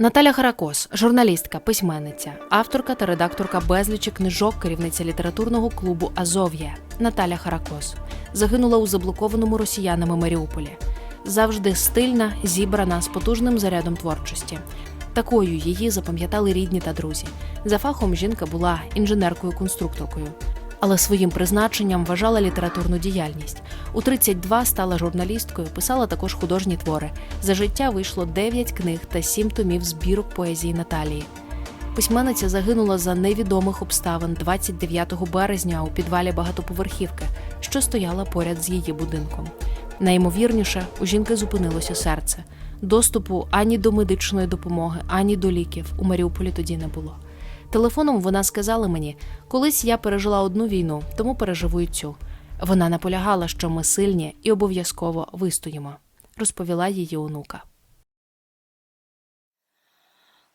Наталя Харакос, журналістка, письменниця, авторка та редакторка безлічі книжок, керівниця літературного клубу Азов'я. Наталя Харакос загинула у заблокованому росіянами Маріуполі. Завжди стильна, зібрана з потужним зарядом творчості. Такою її запам'ятали рідні та друзі. За фахом жінка була інженеркою-конструкторкою, але своїм призначенням вважала літературну діяльність. У 32 стала журналісткою, писала також художні твори. За життя вийшло 9 книг та 7 томів збірок поезії Наталії. Письменниця загинула за невідомих обставин 29 березня у підвалі багатоповерхівки, що стояла поряд з її будинком. Найімовірніше, у жінки зупинилося серце. Доступу ані до медичної допомоги, ані до ліків у Маріуполі тоді не було. Телефоном вона сказала мені: колись я пережила одну війну, тому переживу й цю. Вона наполягала, що ми сильні і обов'язково вистоїмо, розповіла її онука.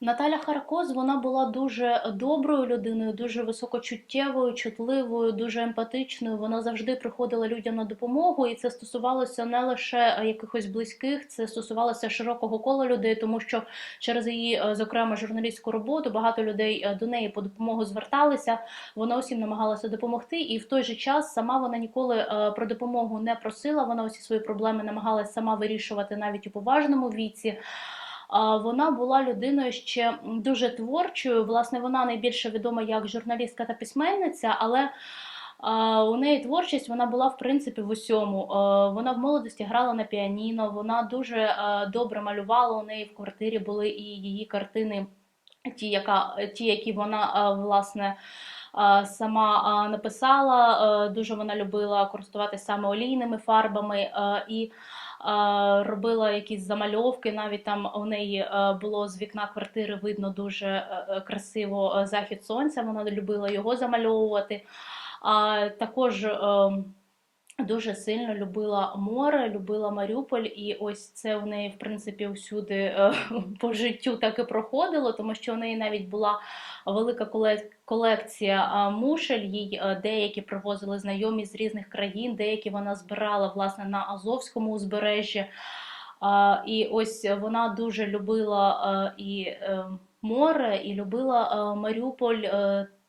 Наталя Харкоз вона була дуже доброю людиною, дуже високочуттєвою, чутливою, дуже емпатичною. Вона завжди приходила людям на допомогу, і це стосувалося не лише якихось близьких, це стосувалося широкого кола людей, тому що через її, е, зокрема, журналістську роботу багато людей е, до неї по допомогу зверталися. Вона усім намагалася допомогти, і в той же час сама вона ніколи е, про допомогу не просила. Вона усі свої проблеми намагалася сама вирішувати навіть у поважному віці. Вона була людиною ще дуже творчою. Власне, вона найбільше відома як журналістка та письменниця, але у неї творчість вона була в принципі в усьому. Вона в молодості грала на піаніно, вона дуже добре малювала. У неї в квартирі були і її картини, ті, яка, ті які вона власне. Сама написала, дуже вона любила користуватися саме олійними фарбами і робила якісь замальовки. Навіть там у неї е, було з вікна квартири видно дуже е, е, красиво захід сонця. Вона любила його замальовувати. А також е, дуже сильно любила море, любила Маріуполь, і ось це у неї, в принципі, усюди е, по життю так і проходило, тому що у неї навіть була велика колекція мушель. Їй е, деякі привозили знайомі з різних країн, деякі вона збирала власне на Азовському узбережжі. І ось вона дуже любила е, і море, і любила Маріуполь.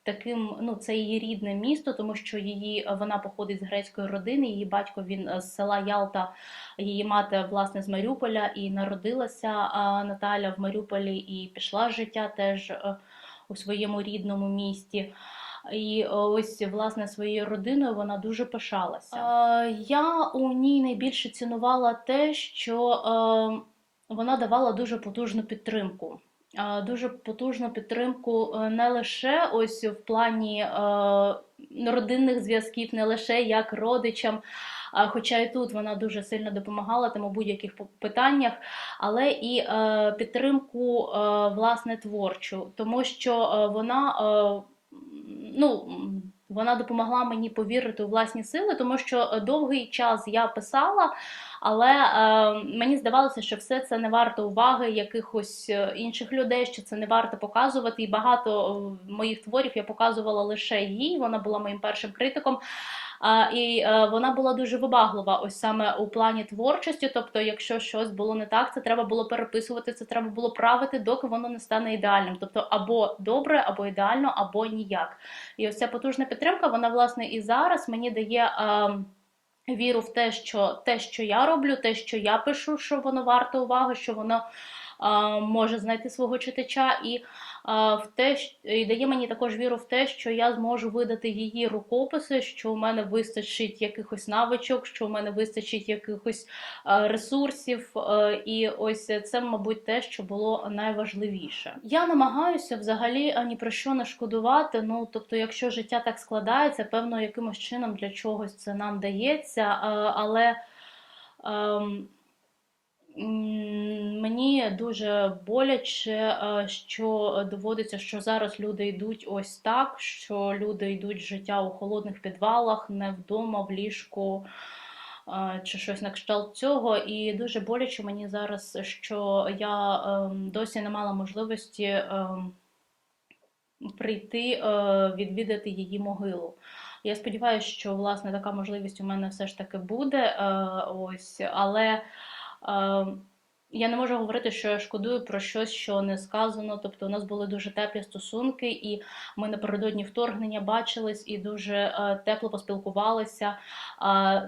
Е, Таким, ну це її рідне місто, тому що її вона походить з грецької родини. Її батько він е, з села Ялта, її мати власне з Маріуполя, і народилася Наталя в Маріуполі і пішла життя теж е, у своєму рідному місті. І е, ось власне своєю родиною вона дуже пишалася. Е, я у ній найбільше цінувала те, що е, вона давала дуже потужну підтримку. Е, Дуже потужну підтримку е, не лише ось в плані е, родинних зв'язків, не лише як родичам, хоча і тут вона дуже сильно допомагала там у будь-яких питаннях, але і підтримку власне творчу, тому що вона ну. Вона допомогла мені повірити у власні сили, тому що е, довгий час я писала, але е, мені здавалося, що все це не варто уваги якихось е, інших людей, що це не варто показувати. І багато е, моїх творів я показувала лише їй. Вона була моїм першим критиком. І е, вона була дуже вибаглива, ось саме у плані творчості. Тобто, якщо щось було не так, це треба було переписувати, це треба було правити, доки воно не стане ідеальним. Тобто, або добре, або ідеально, або ніяк. І ось ця потужна підтримка, вона власне і зараз мені дає. Е, Віру в те, що те, що я роблю, те, що я пишу, що воно варто уваги, що воно може знайти свого читача, і в те, і дає мені також віру в те, що я зможу видати її рукописи, що у мене вистачить якихось навичок, що у мене вистачить якихось ресурсів. І ось це, мабуть, те, що було найважливіше. Я намагаюся взагалі а, ні про що не шкодувати. Ну тобто, якщо життя так складається, певно, якимось чином для чогось це нам дається, але. ем, Мені дуже боляче, е, що доводиться, що зараз люди йдуть ось так, що люди йдуть життя у холодних підвалах, не вдома, в ліжку е, чи щось на кшталт цього. І дуже боляче мені зараз, що я ем, досі не мала можливості ем, прийти е, відвідати її могилу. Я сподіваюся, що власне така можливість у мене все ж таки буде. Ось, але. Е, я не можу говорити, що я шкодую про щось, що не сказано. Тобто, у нас були дуже теплі стосунки, і ми напередодні вторгнення бачились і дуже е, тепло поспілкувалися. А,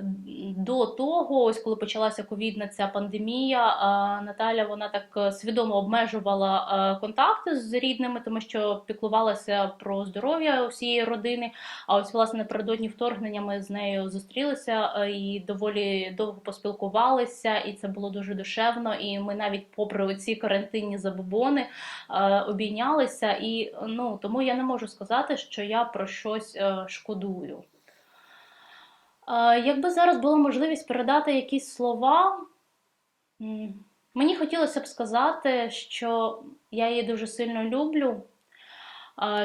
До того, ось коли почалася ковідна ця пандемія, а, Наталя вона так е, свідомо обмежувала е, контакти з рідними, тому що піклувалася про здоров'я усієї родини. А ось власне напередодні вторгнення ми з нею зустрілися е, і доволі довго поспілкувалися, і це було дуже душевно. І ми навіть, попри ці карантинні забобони, е, обійнялися. І ну тому я не можу сказати, що я про щось е, шкодую. Е, Якби зараз була можливість передати якісь слова, мені хотілося б сказати, що я її дуже сильно люблю,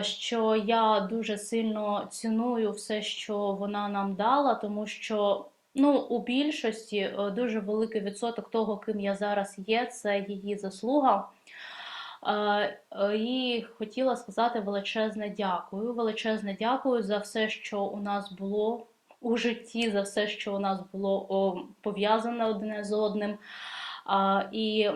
що я дуже сильно ціную все, що вона нам дала, тому що ну, у більшості е, дуже великий відсоток того, ким я зараз є, це її заслуга. Е, е, І хотіла сказати величезне дякую. Величезне дякую за все, що у нас було у житті, за все, що у нас було пов'язане одне з одним. І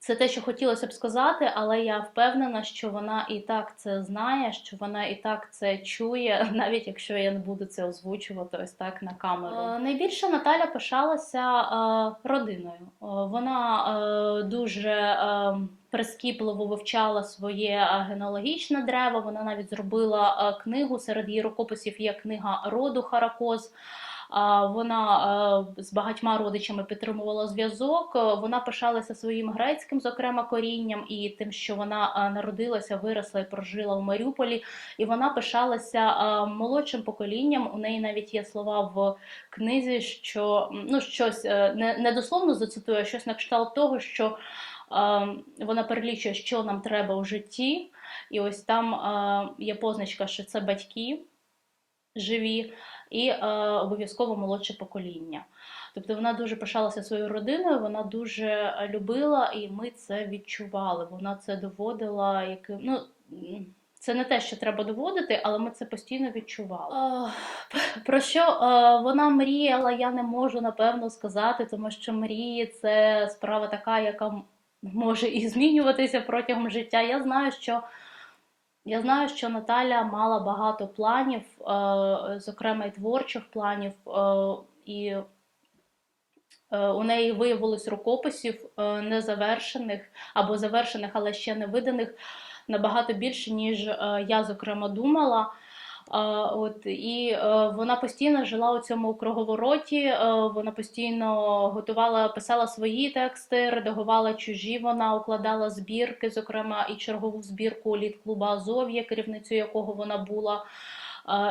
це те, що хотілося б сказати, але я впевнена, що вона і так це знає, що вона і так це чує, навіть якщо я не буду це озвучувати ось так на камеру. Е, найбільше Наталя пишалася е, родиною. Е, вона е, дуже е, прискіпливо вивчала своє генеалогічне древо. Вона навіть зробила книгу. Серед її рукописів є книга роду Харакоз. Вона е, з багатьма родичами підтримувала зв'язок. Е, Вона пишалася своїм грецьким, зокрема, корінням і тим, що вона е, народилася, виросла і прожила у Маріуполі. І вона пишалася молодшим поколінням. У неї навіть є слова в книзі, що ну щось не, не дословно зацитую, а щось на кшталт того, що вона перелічує, що нам треба у житті. І ось там є позначка, що це батьки живі і е, обов'язково молодше покоління. Тобто вона дуже пишалася своєю родиною, вона дуже е, любила, і ми це відчували. Вона це доводила, яким ну. Це не те, що треба доводити, але ми це постійно відчували. Про що е, вона мріяла, я не можу напевно сказати, тому що мрії це справа така, яка може і змінюватися протягом життя. Я знаю, що я знаю, що Наталя мала багато планів, е, зокрема і творчих планів, е, і е, у неї виявилось рукописів незавершених або завершених, але ще не виданих набагато більше, ніж я, зокрема, думала. От і е, вона постійно жила у цьому круговороті. е, Вона постійно готувала, писала свої тексти, редагувала чужі. Вона укладала збірки, зокрема і чергову збірку літ клуба Азов'я, керівницею якого вона була.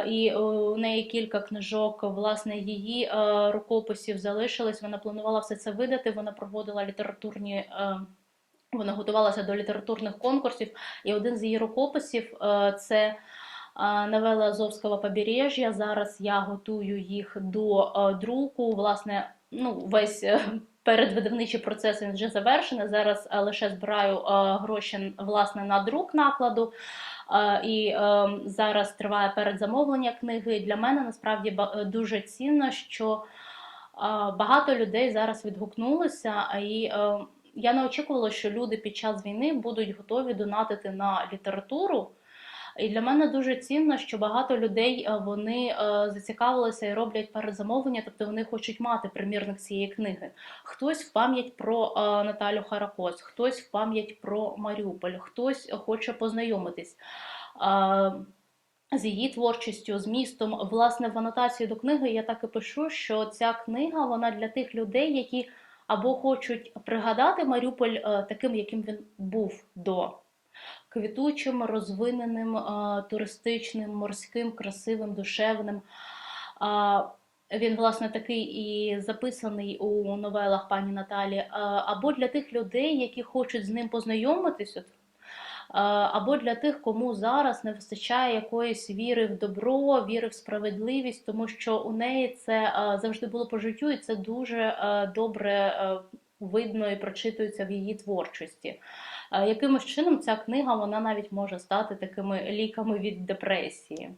І е, у неї кілька книжок, власне, її рукописів залишились. Вона планувала все це видати. Вона проводила літературні. Вона готувалася до літературних конкурсів, і один з її рукописів це новели Азовського побережжя. Зараз я готую їх до е, друку. Власне, ну, весь е, передвидавничий процес він вже завершений. Зараз е, лише збираю гроші власне на друк накладу. І зараз триває передзамовлення книги. Для мене насправді дуже цінно, що багато людей зараз відгукнулися, і я не очікувала, що люди під час війни будуть готові донатити на літературу. І для мене дуже цінно, що багато людей е, вони е, зацікавилися і роблять передзамовлення, тобто вони хочуть мати примірник цієї книги. Хтось в пам'ять про е, Наталю Харакос, хтось в пам'ять про Маріуполь, хтось хоче познайомитись. З її творчістю, з містом, власне, в анотації до книги я так і пишу, що ця книга вона для тих людей, які або хочуть пригадати Маріуполь таким, яким він був до квітучим, розвиненим, туристичним, морським, красивим, душевним. Він, власне, такий і записаний у новелах пані Наталі, або для тих людей, які хочуть з ним познайомитись, от, або для тих, кому зараз не вистачає якоїсь віри в добро, віри в справедливість, тому що у неї це завжди було по життю, і це дуже добре видно і прочитується в її творчості. Е, Якимось чином ця книга вона навіть може стати такими ліками від депресії.